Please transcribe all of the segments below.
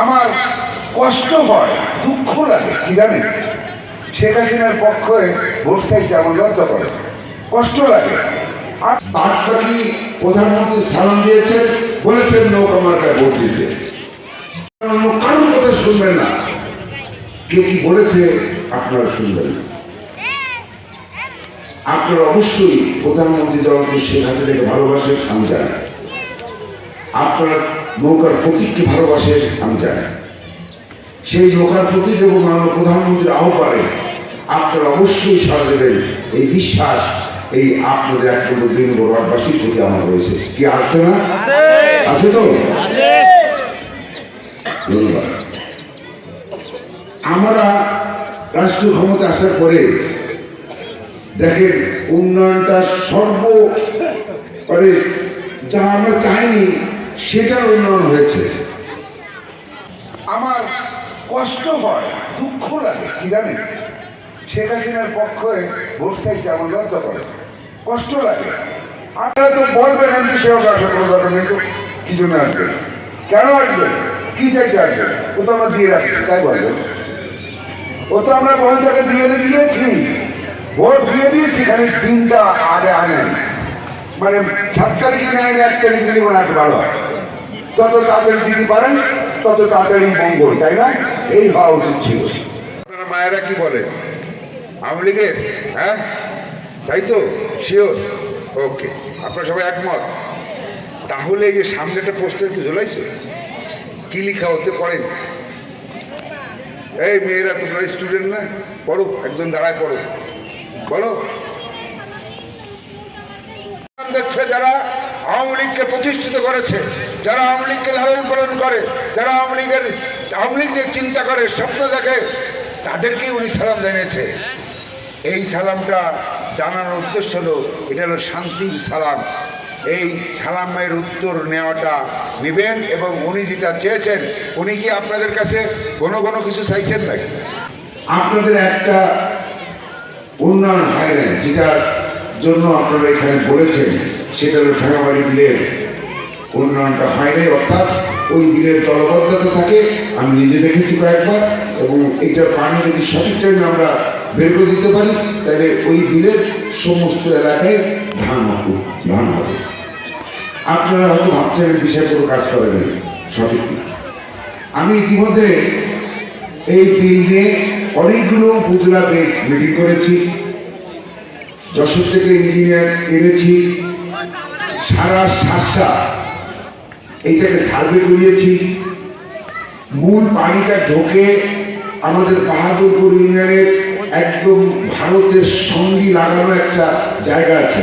আমার কষ্ট হয়, দুঃখ লাগে, কি জানেন? শেখ হাসিনার পক্ষে ভোট চাইতে আমার করে, কষ্ট লাগে। আর বাদ বাকি প্রধানমন্ত্রী সালাম দিয়েছেন, বলেছেন নৌকা মার্কায় ভোট দিতে। কারোর কথা শুনবেন না। কে কি বলেছে, আপনারা শুনবেন না। আপনারা অবশ্যই প্রধানমন্ত্রী দলকে শেখ হাসিনাকে ভালোবাসেন, আমি জানি। আপনারা নৌকার প্রতীককে ভালোবাসেন আমি জানি। সেই নৌকার প্রতীক এবং মাননীয় প্রধানমন্ত্রীর আহ্বানে আপনারা অবশ্যই সাড়া দেবেন এই বিশ্বাস এই আপনাদের এক নম্বর দুই নম্বর ওয়ার্ডবাসীর প্রতি আমার রয়েছে। কি আছে না? আছে। তো? ধন্যবাদ। আমরা রাষ্ট্রীয় ক্ষমতা আসার পরে দেখেন উন্নয়নটা সর্ব মানে যা আমরা চাইনি সেটার উন্নয়ন হয়েছে। আমার কষ্ট হয়, দুঃখ লাগে, কি জানেন? শেখ হাসিনার পক্ষে ভোট চাইতে আমার লজ্জা করে, কষ্ট লাগে। আপনারা তো বলবেন, এমপি সেবা আসার কোনো দরকার নেই তো কিছু না আসবেন? কেন আসবেন? কি চাইছে আসবেন? ও তো আমরা দিয়ে রাখছি, তাই বলবেন। ও তো আমরা বন্ধটাকে দিয়ে দিয়েছি, ভোট দিয়ে দিয়েছি, খালি দিনটা আগে আনেন। মানে সাত তারিখে নেয়, এক তারিখে দিলে মনে হয় ভালো হয়। তত তাড়াতাড়ি দিতে পারেন, তত তাড়াতাড়ি মঙ্গল, তাই না? এই হওয়া উচিত ছিল। আপনারা মায়েরা কি বলে? আওয়ামী লীগের? হ্যাঁ? তাই তো? শিওর ওকে আপনারা সবাই একমত? তাহলে এই যে সামনে একটা পোস্টার কি ঝোলাইছে? কি লিখা হতে পড়েন এই মেয়েরা, তোমরা স্টুডেন্ট না? পড়ো, একজন দাঁড়ায় পড়ো। বলো। যারা আওয়ামী লীগকে প্রতিষ্ঠিত করেছে যারা আওয়ামী লীগকে লালন পালন করে, যারা আওয়ামী লীগের, আওয়ামী লীগ নিয়ে চিন্তা করে, স্বপ্ন দেখে, তাদেরকেই উনি সালাম জানিয়েছে। এই সালামটা জানানোর উদ্দেশ্য হলো, এটা হলো শান্তির সালাম। এই সালামের উত্তর নেওয়াটা নেবেন এবং উনি যেটা চেয়েছেন, উনি কি আপনাদের কাছে কোনো কোনো কিছু চাইছেন নাকি? আপনাদের একটা উন্নয়ন হয় যেটার জন্য আপনারা এখানে বলেছেন, সেটা হলো ঠেঙাবাড়ি বিলের উন্নয়নটা হয় নাই। অর্থাৎ ওই বিলের জলবদ্ধতা থাকে, আমি নিজে দেখেছি কয়েকবার, এবং এটার পানি যদি সঠিক টাইমে আমরা বের করে দিতে পারি, তাহলে ওই বিলের সমস্ত এলাকায় ধান হবে ধান হবে। আপনারা হয়তো ভাবছেন বিষয়ে কোনো কাজ করেন সঠিক আমি ইতিমধ্যে এই বিল নিয়ে অনেকগুলো উপজেলা বেস মিটিং করেছি, যশোর থেকে ইঞ্জিনিয়ার এনেছি, সারা শাসা এইটাকে সার্ভে করিয়েছি। মূল পানিটা ঢোকে আমাদের বাহাদুরপুর ইউনিয়নের একদম ভারতের সঙ্গী লাগানো একটা জায়গা আছে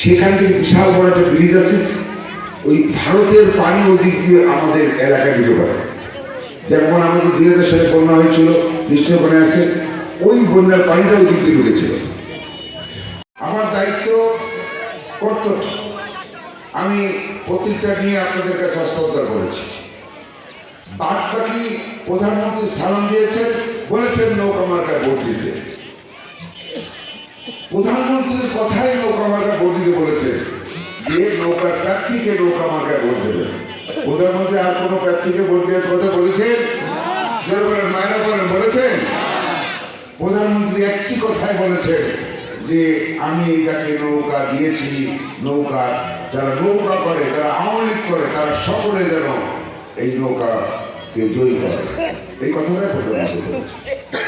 সেখান থেকে বিশাল বড় একটা ব্রিজ আছে। ওই ভারতের পানি ওদিক দিয়ে আমাদের এলাকায় ঢুকে পড়ে। যেমন আমাদের দুই হাজার সালে বন্যা হয়েছিল, নিশ্চয় মনে আছে, ওই বন্যার পানিটা ওই দিক দিয়ে ঢুকেছিল। আমার দায়িত্ব কর্তব্য। আমি প্রতিটা নিয়ে আপনাদের কাছে হস্তান্তর করেছি। বাদ বাকি প্রধানমন্ত্রী সালাম দিয়েছেন, বলেছেন নৌকা মার্কায় ভোট দিতে। প্রধানমন্ত্রীর কথাই নৌকা মার্কা ভোট দিতে বলেছে। যে নৌকার প্রার্থীকে নৌকা মার্কায় ভোট দেবে প্রধানমন্ত্রী আর কোনো প্রার্থীকে ভোট দেওয়ার কথা বলেছেন? মায়েরা বলেন, বলেছেন? প্রধানমন্ত্রী একটি কথাই বলেছেন যে, আমি যাকে নৌকা দিয়েছি নৌকা যারা নৌকা করে, যারা আওয়ামী করে, তারা সকলে যেন এই নৌকাকে জয়ী করে। এই কথাটাই প্রধানমন্ত্রী